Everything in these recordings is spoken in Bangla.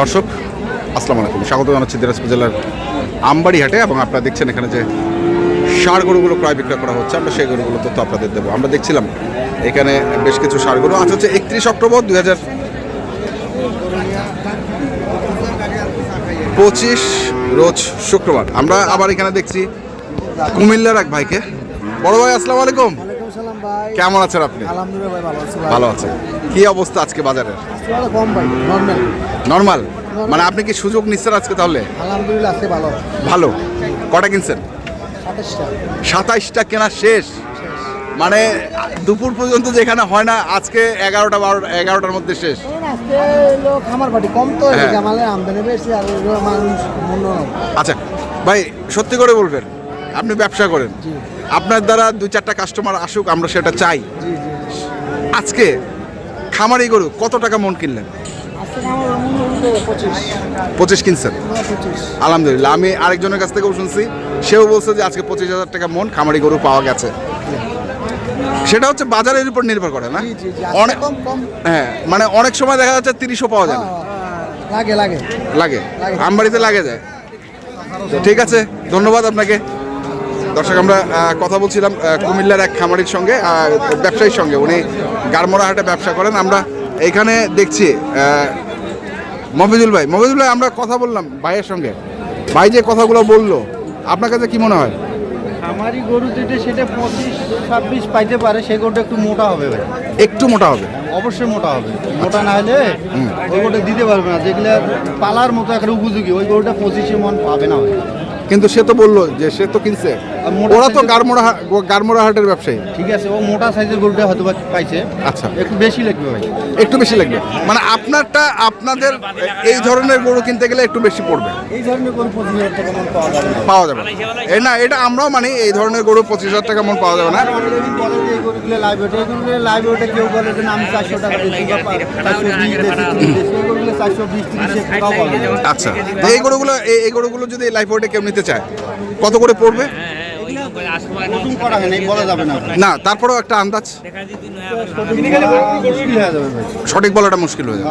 দর্শক, আসসালামু আলাইকুম। স্বাগত জানাচ্ছি দিনাজপুর জেলার আমবাড়ি হাটে এবং আপনারা দেখছেন এখানে যে সার গরুগুলো ক্রয় বিক্রয় করা হচ্ছে, আমরা সেই গরুগুলো তথ্য আপনাদের দেবো। আমরা দেখছিলাম এখানে বেশ কিছু সার গরু। আজ হচ্ছে একত্রিশ অক্টোবর দুই হাজার পঁচিশ, রোজ শুক্রবার। আমরা আবার এখানে দেখছি কুমিল্লার এক ভাইকে। বড় ভাই, আসসালামু আলাইকুম। ভাই। কেমন আছেন আপনি? আলহামদুলিল্লাহ ভাই ভালো আছি ভালো আছেন। কি অবস্থা আজকে বাজারের কম ভাই নর্মাল নর্মাল মানে আপনি কি সুযোগ নিচ্ছেন আজকে তাহলে? আলহামদুলিল্লাহ আজকে ভালো। ভালো। কটা কিনছেন? সাতাইশটা কেনা শেষ। মানে দুপুর পর্যন্ত যেখানে হয় না আজকে এগারোটা বারো এগারোটার মধ্যে শেষ। খামার পাটি কম তো হ্যাঁ। আমদানি বেশি আর মানুষ আচ্ছা ভাই সত্যি করে বলবেন আপনি ব্যবসা করেন। আপনার দ্বারা দু চারটা কাস্টমার আসুক আমরা সেটা চাই। আজকে খামারি গরু কত টাকা মন কিনলেন? পঁচিশ। কিনছেন? হ্যাঁ, আলহামদুলিল্লাহ। আমি আরেকজনের কাছ থেকেও শুনছি সেও বলছে যে আজকে পঁচিশ হাজার টাকা মন খামারি গরু পাওয়া গেছে। সেটা হচ্ছে বাজারের উপর নির্ভর করে না? অনেক হ্যাঁ মানে অনেক সময় দেখা যাচ্ছে তিরিশও পাওয়া যায় না হ্যাঁ, লাগে লাগে। লাগে। আমবাড়িতে লাগে যায়। ঠিক আছে ধন্যবাদ আপনাকে। দর্শক আমরা কথা বলছিলাম কুমিল্লার এক খামারির সঙ্গে ব্যবসায়ীর সঙ্গে। উনি গারমোড়া হাটে ব্যবসা করেন। আমরা এইখানে দেখছি মফিজুল ভাই। মফিজুল ভাই আমরা কথা বললাম ভাইয়ের সঙ্গে। ভাই যে কথাগুলো বলল আপনার কাছে কি মনে হয়? আমারই গরু যেটা সেটা পঁচিশ ছাব্বিশ পাইতে পারে সেই গরুটা একটু মোটা হবে ভাই। একটু মোটা হবে? অবশ্যই মোটা হবে। মোটা না হলে ওই গরুটা দিতে পারবে না। যেগুলো পালার মতো একটা উপযোগী ওই গরুটা পঁচিশে মন পাবে না ভাই। কিন্তু সে তো বলল যে সে তো কিনছে। ওরা তো গারমোড়া গারমোড়া হাটের ব্যবসায়ী। ঠিক আছে ও মোটা সাইজের গরুটা হয়তো পাইছে। আচ্ছা। একটু বেশি লাগবে ভাই। একটু বেশি লাগবে। মানে আপনারটা আপনাদের এই ধরনের গরু কিনতে গেলে একটু বেশি পড়বে। এই ধরনের গরু পঁচিশ হাজার টাকা মন পাওয়া যাবে না। পাওয়া যাবে। এই না এটা আমরাও মানি এই ধরনের গরু পঁচিশ হাজার টাকা মন পাওয়া যাবে না। লাইভ লাইভ কেউ বলে যে আমি চারশো টাকা চারশো বিশ। আচ্ছা এই গরুগুলো এই এই গরুগুলো যদি লাইফ ওয়েটে কেউ নিতে চায়? কত করে পড়বে? না না তারপরেও একটা আন্দাজ। সঠিক বলাটা মুশকিল হয়ে যাবে।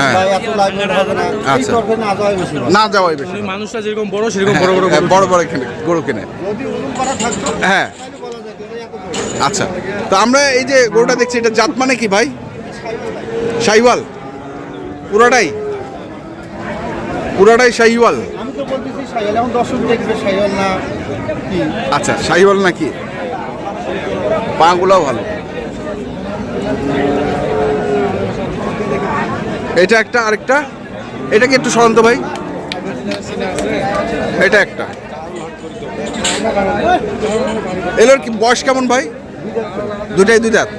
হ্যাঁ। আচ্ছা। না যাওয়াই বেশি। মানুষটা যেরকম বড় সেরকম বড় বড় হ্যাঁ, বড় বড় কিনে গরু কিনে। হ্যাঁ। আচ্ছা। তো আমরা এই যে গরুটা দেখছি এটা জাত মানে কি ভাই? শাহিওয়াল পুরাটাই? পুরাটাই শাহিওয়াল? আমি তো বলতেছি সাইয়াল এখন দর্শক দেখবে সাইয়াল না কি? আচ্ছা শাহিওয়াল নাকি পাগুলোও ভালো। এটা একটা আরেকটা? এটা কি একটু সরান্ত ভাই। এটা একটা। এলোর কি বয়স কেমন ভাই? দুটাই দুই দাঁত।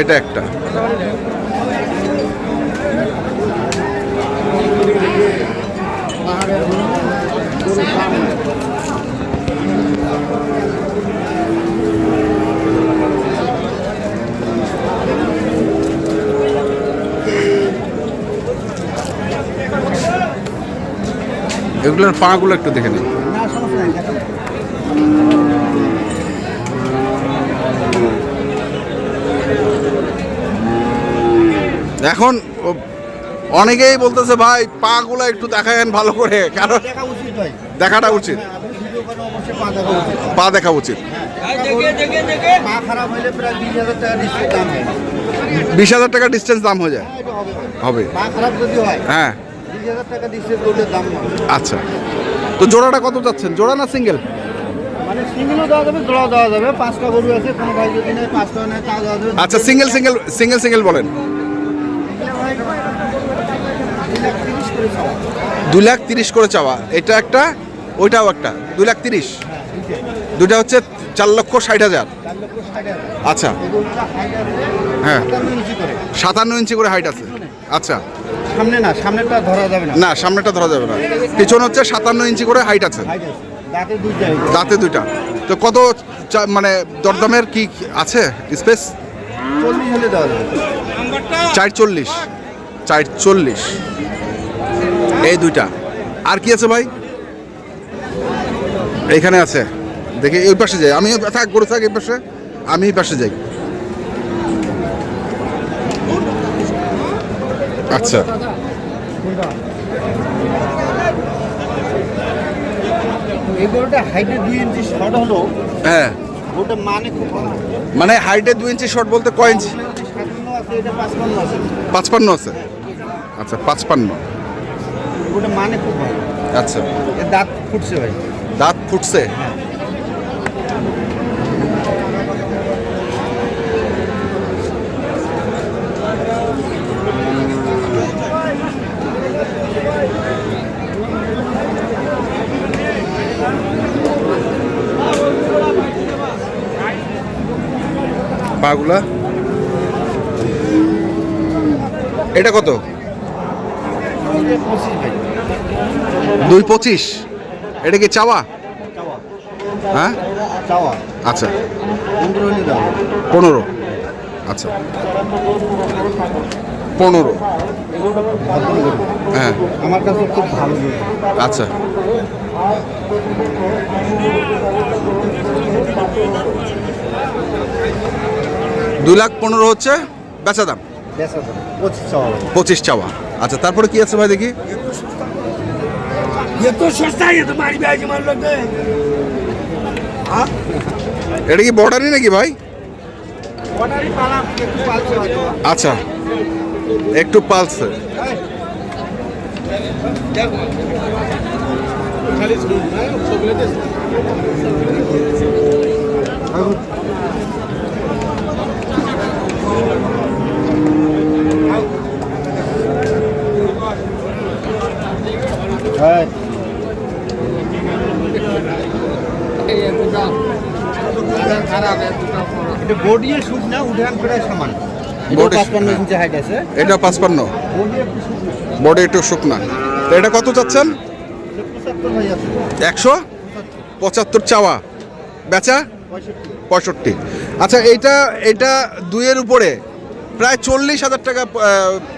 এটা একটা। এগুলোর পাগুলো একটু দেখে নিই না সমস্যা নাই দেখেন। এখন অনেকেই বলতেছে ভাই পাগুলো একটু দেখায়েন ভালো করে। কারণ দেখাটা উচিত। পা দেখা উচিত। পা পা বিশ হাজার টাকা হয় বিশ হাজার টাকা ডিস্টেন্স দাম হয়ে যায়। হবে ভাই। হবে। পা হয় হ্যাঁ। হয় আচ্ছা। তো জোড়াটা কত যাচ্ছেন? জোড়া না সিঙ্গেল মানে আচ্ছা সিঙ্গেল সিঙ্গেল সিঙ্গেল সিঙ্গেল বলেন। দু লাখ তিরিশ করে চাওয়া। এটা একটা ওইটাও একটা। দু লাখ তিরিশ। দুটা হচ্ছে চার লক্ষ ষাট হাজার। আচ্ছা। হ্যাঁ। সাতান্ন ইঞ্চি করে হাইট আছে। আচ্ছা। সামনে না সামনেটা ধরা যাবে না। না সামনেটা ধরা যাবে না। পিছন হচ্ছে সাতান্ন ইঞ্চি করে হাইট আছে। দাঁতে দুইটা তো কত মানে দরদামের কি আছে স্পেস? চার চল্লিশ। চার চল্লিশ। এই দুইটা। আর কি আছে ভাই? এখানে আছে। দেখি ওই পাশে যাই। আমি থাক গরু থাক এই পাশে। আমি পাশে যাই। আচ্ছা। হ্যাঁ। মানে হাইটে মানে দুই ইঞ্চি শর্ট বলতে কয় ইঞ্চি পাঁচপান্ন আছে। আচ্ছা পাঁচপান্ন। ওটা মানে খুব ভালো। আচ্ছা। দাঁত ফুটছে ভাই। দাঁত ফুটছে? পাগুলা? এটা কত? দুই পঁচিশ। এটা কি চাওয়া? হ্যাঁ? আচ্ছা। পনেরো আচ্ছা। পনেরো। হ্যাঁ। আমার কাছে খুব ভালো আচ্ছা। দুই লাখ পনেরো হচ্ছে বেচা দাম। পঁচিশ চাওয়া। পঁচিশ চাওয়া। আচ্ছা তারপরে কি আছে ভাই দেখি? এটা কি বর্ডারই নাকি ভাই? আচ্ছা একটু পালসে খালি এটা বডিয়ে শুট না উঠান প্রায় সমান। বডি পাঁচপান্ন হ্যাঁ। ইঞ্চি হাইট আছে। এটা পাঁচপান্ন। বডি একটু বডি শুকনা তো এটা কত চাচ্ছেন? একশো? পঁচাত্তর চাওয়া। বেচা? পঁয়ষট্টি। পঁয়ষট্টি। আচ্ছা এইটা এটা দুইয়ের উপরে প্রায় চল্লিশ হাজার টাকা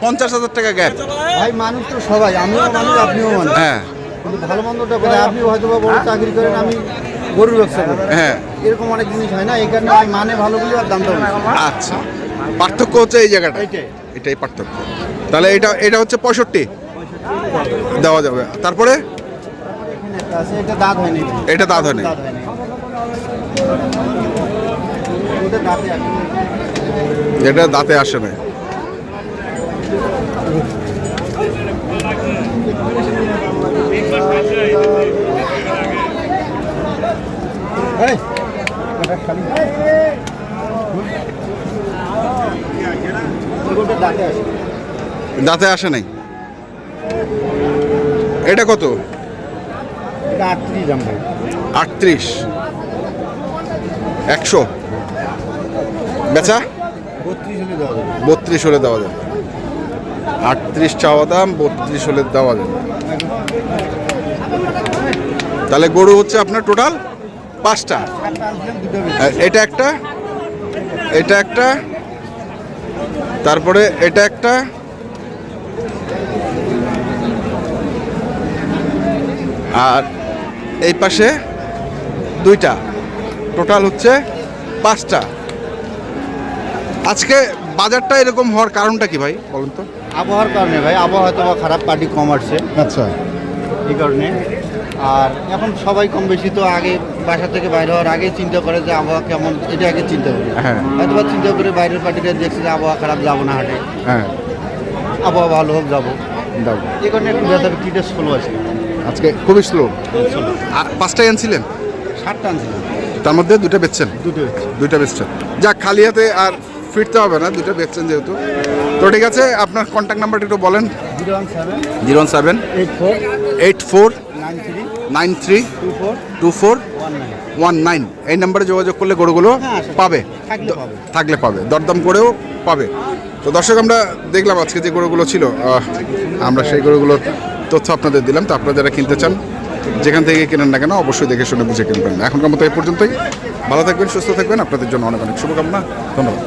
পঞ্চাশ হাজার টাকা গ্যাপ। ভাই মানুষ তো সবাই আমিও মানুষ আপনিও মানুষ। হ্যাঁ। কিন্তু ভালো মন্দটা করে আপনি হয়তো বা বড় চাকরি করেন আমি গরুর ব্যবসা করি। হ্যাঁ। এরকম অনেক জিনিস হয় না এই কারণে আমি মানে ভালো বলি আর দামটা। আচ্ছা। পার্থক্য হচ্ছে এই জায়গাটা। এটাই পার্থক্য। তাহলে এটা এটা হচ্ছে পঁয়ষট্টি। দেওয়া যাবে। তারপরে? এটা দাঁত হয়নি। এটা দাঁত হয়নি। এটা দাঁতে আসে না দাঁতে আসে নাই। এটা কত? আটত্রিশ। একশো। বেচা? বত্রিশ হলে দেওয়া যাবে। আটত্রিশ চাওয়া দাম, বত্রিশ হলে দেওয়া যাবে। তাহলে গরু হচ্ছে আপনার টোটাল পাঁচটা। আর এটা একটা এটা একটা, তারপরে এটা একটা, আর এই পাশে দুইটা। টোটাল হচ্ছে পাঁচটা। আজকে বাজারটা এরকম হওয়ার কারণটা কি ভাই বলুন তো? আবহাওয়ার কারণে ভাই আবহাওয়া বা খারাপ পার্টি কম আসছে। আচ্ছা। এই কারণে। আর এখন সবাই কম বেশি তো আগে বাসা থেকে বাইরে হওয়ার আগে চিন্তা করে যে আবহাওয়া কেমন এটা আগে চিন্তা করি। হ্যাঁ। হয়তো চিন্তা করে বাইরের পার্টিটা দেখছে যে আবহাওয়া খারাপ যাব না হাটে। হ্যাঁ। আবহাওয়া ভালো হোক যাব। এই কারণে একটু বেতার কিটা স্লো আছে। আজকে খুবই স্লো আর পাঁচটাই আনছিলেন সাতটা আনছিলেন তার মধ্যে দুটো বেচছেন? দুটো দুইটা বেচছেন। যাক খালি হাতে আর ফিরতে হবে না দুটো বেচছেন যেহেতু। তো ঠিক আছে আপনার কন্ট্যাক্ট নাম্বারটা একটু বলেন। Zero one seven. Zero one eight four nine three two four one nine. এই নাম্বারে যোগাযোগ করলে গরুগুলো হ্যাঁ, পাবে। থাকলে পাবে। থাকলে পাবে দরদাম করেও পাবে। তো দর্শক আমরা দেখলাম আজকে যে গরুগুলো ছিল আমরা সেই গরুগুলোর তথ্য আপনাদের দিলাম। তো আপনারা যারা কিনতে চান যেখান থেকে কেনেন না কেন অবশ্যই দেখে শুনে বুঝে কিনবেন। এখনকার মতো এই পর্যন্তই। ভালো থাকবেন সুস্থ থাকবেন। আপনাদের জন্য অনেক অনেক শুভকামনা। ধন্যবাদ।